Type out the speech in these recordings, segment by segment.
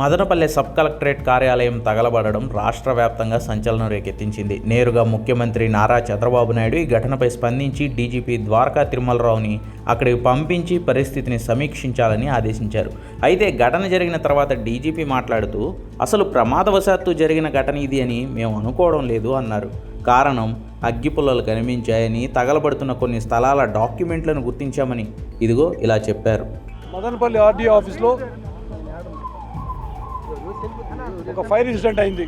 Madanapalle sub collectorate కార్యాలయం తగలబడడం రాష్ట్ర వ్యాప్తంగా సంచలనం రేకెత్తించింది. నేరుగా ముఖ్యమంత్రి నారా చంద్రబాబు నాయుడు ఈ ఘటనపై స్పందించి డీజీపీ ద్వారకా తిరుమలరావుని అక్కడికి పంపించి పరిస్థితిని సమీక్షించాలని ఆదేశించారు. అయితే ఘటన జరిగిన తర్వాత డీజీపీ మాట్లాడుతూ అసలు ప్రమాదవశాత్తు జరిగిన ఘటన ఇది అని మేము అనుకోవడం లేదు అన్నారు. కారణం అగ్గిపుల్లలు కనిపించాయని తగలబడుతున్న కొన్ని స్థలాల డాక్యుమెంట్లను గుర్తించామని ఇదిగో ఇలా చెప్పారు. మదనపల్లి ఆర్డీఓ ఆఫీస్లో ఒక ఫైర్ ఇన్సిడెంట్ అయింది.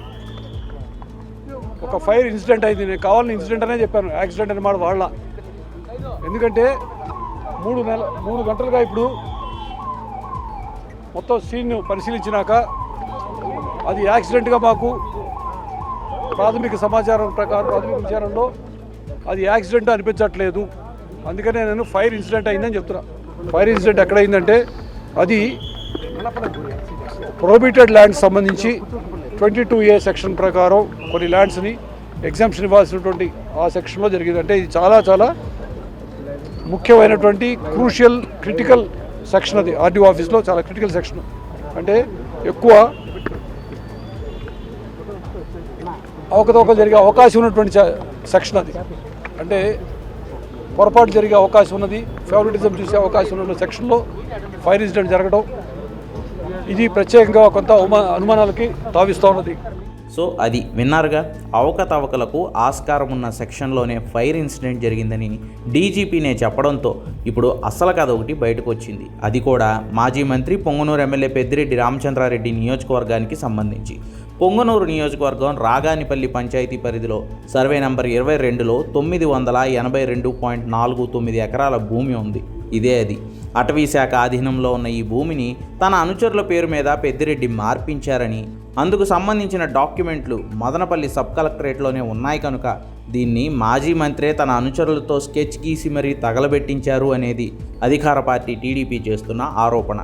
ఒక ఫైర్ ఇన్సిడెంట్ అయింది. నేను కావాలని ఇన్సిడెంట్ అనే చెప్పాను. యాక్సిడెంట్ అని మాట వాళ్ళ. ఎందుకంటే మూడు నెల మూడు గంటలుగా ఇప్పుడు మొత్తం సీన్ పరిశీలించినాక అది యాక్సిడెంట్గా మాకు ప్రాథమిక సమాచారం ప్రకారం ప్రాథమిక విచారంలో అది యాక్సిడెంట్ అనిపించట్లేదు. అందుకనే నేను ఫైర్ ఇన్సిడెంట్ అయిందని చెప్తున్నా. ఫైర్ ఇన్సిడెంట్ ఎక్కడైందంటే అది ప్రోబిటెడ్ ల్యాండ్స్ సంబంధించి ట్వంటీ టూ ఏ సెక్షన్ ప్రకారం కొన్ని ల్యాండ్స్ని ఎగ్జామ్షన్ ఇవ్వాల్సినటువంటి ఆ సెక్షన్లో జరిగింది. అంటే ఇది చాలా చాలా ముఖ్యమైనటువంటి క్రూషియల్ క్రిటికల్ సెక్షన్ అది. ఆర్డీఓ ఆఫీస్లో చాలా క్రిటికల్ సెక్షన్ అంటే ఎక్కువ అవకతవకలు జరిగే అవకాశం ఉన్నటువంటి సెక్షన్ అది. అంటే పొరపాటు జరిగే అవకాశం ఉన్నది ఫేవరెటిజం చూసే అవకాశం ఉన్న సెక్షన్లో ఫైర్ ఇన్సిడెంట్ జరగడం ఇది ప్రత్యేకంగా కొంత అనుమానాలకి తావిస్తూ ఉన్నది. సో అది విన్నారుగా? అవకతవకలకు ఆస్కారం ఉన్న సెక్షన్లోనే ఫైర్ ఇన్సిడెంట్ జరిగిందని డీజీపీనే చెప్పడంతో ఇప్పుడు అసలు కథ ఒకటి బయటకు వచ్చింది అది కూడా మాజీ మంత్రి పొంగనూరు ఎమ్మెల్యే పెద్దిరెడ్డి రామచంద్రారెడ్డి నియోజకవర్గానికి సంబంధించి. పొంగనూరు నియోజకవర్గం రాగానిపల్లి పంచాయతీ పరిధిలో సర్వే నంబర్ ఇరవై రెండులో తొమ్మిది వందల ఎనభై రెండు పాయింట్ నాలుగు తొమ్మిది ఎకరాల భూమి ఉంది. ఇదే అది. అటవీ శాఖ ఆధీనంలో ఉన్న ఈ భూమిని తన అనుచరుల పేరు మీద పెద్దిరెడ్డి మార్పించారని అందుకు సంబంధించిన డాక్యుమెంట్లు మదనపల్లి సబ్ కలెక్టరేట్లోనే ఉన్నాయి కనుక దీన్ని మాజీ మంత్రే తన అనుచరులతో స్కెచ్ గీసి మరీ తగలబెట్టించారు అనేది అధికార పార్టీ టీడీపీ చేస్తున్న ఆరోపణ.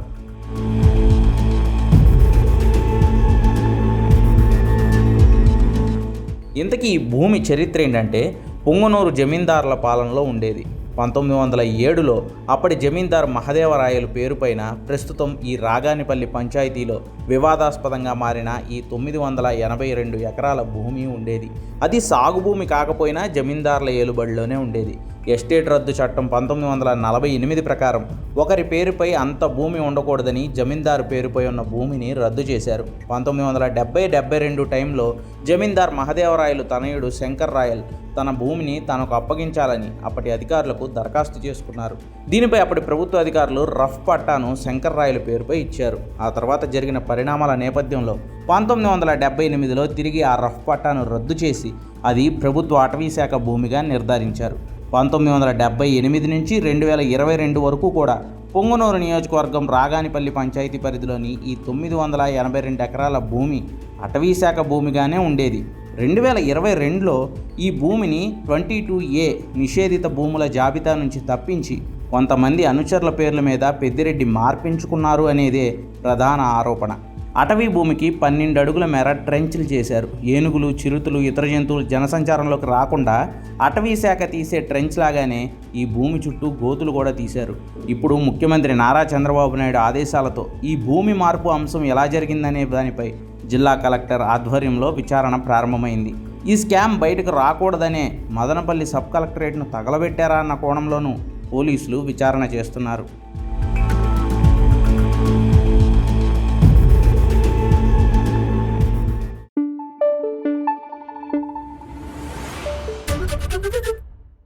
ఇంతకీ ఈ భూమి చరిత్ర ఏంటంటే పొంగనూరు జమీందారుల పాలనలో ఉండేది. పంతొమ్మిది వందల ఏడులో అప్పటి జమీందార్ మహదేవరాయలు పేరుపైన ప్రస్తుతం ఈ రాగానిపల్లి పంచాయతీలో వివాదాస్పదంగా మారిన ఈ తొమ్మిది వందల ఎనభై రెండు ఎకరాల భూమి ఉండేది. అది సాగు భూమి కాకపోయినా జమీందారుల ఏలుబడిలోనే ఉండేది. ఎస్టేట్ రద్దు చట్టం పంతొమ్మిది వందల నలభై ఎనిమిది ప్రకారం ఒకరి పేరుపై అంత భూమి ఉండకూడదని జమీందారు పేరుపై ఉన్న భూమిని రద్దు చేశారు. పంతొమ్మిది వందల డెబ్బై డెబ్బై రెండు టైంలో జమీందార్ మహదేవరాయలు తనయుడు శంకర్ రాయల్ తన భూమిని తనకు అప్పగించాలని అప్పటి అధికారులకు దరఖాస్తు చేసుకున్నారు. దీనిపై అప్పటి ప్రభుత్వ అధికారులు రఫ్ పట్టాను శంకర్ రాయల పేరుపై ఇచ్చారు. ఆ తర్వాత జరిగిన పరిణామాల నేపథ్యంలో పంతొమ్మిది వందల డెబ్బై ఎనిమిదిలో తిరిగి ఆ రఫ్ పట్టాను రద్దు చేసి అది ప్రభుత్వ అటవీ శాఖ భూమిగా నిర్ధారించారు. పంతొమ్మిది వందల డెబ్బై ఎనిమిది నుంచి రెండు వేల ఇరవై రెండు వరకు కూడా పొంగనూరు నియోజకవర్గం రాగానిపల్లి పంచాయతీ పరిధిలోని ఈ తొమ్మిది వందల ఎనభై రెండు ఎకరాల భూమి అటవీ శాఖ భూమిగానే ఉండేది. రెండు వేల ఇరవై రెండులో ఈ భూమిని ట్వంటీ టూ ఏ నిషేధిత భూముల జాబితా నుంచి తప్పించి కొంతమంది అనుచరుల పేర్ల మీద పెద్దిరెడ్డి మార్పించుకున్నారు అనేదే ప్రధాన ఆరోపణ. అటవీ భూమికి పన్నెండు అడుగుల మేర ట్రెంచ్లు చేశారు. ఏనుగులు చిరుతలు ఇతర జంతువులు జనసంచారంలోకి రాకుండా అటవీ శాఖ తీసే ట్రెంచ్ లాగానే ఈ భూమి చుట్టూ గోతులు కూడా తీశారు. ఇప్పుడు ముఖ్యమంత్రి నారా చంద్రబాబు నాయుడు ఆదేశాలతో ఈ భూమి మార్పు అంశం ఎలా జరిగిందనే దానిపై జిల్లా కలెక్టర్ ఆధ్వర్యంలో విచారణ ప్రారంభమైంది. ఈ స్కామ్ బయటకు రాకూడదనే మదనపల్లి సబ్ కలెక్టరేట్ను తగలబెట్టారా అన్న కోణంలోనూ పోలీసులు విచారణ చేస్తున్నారు.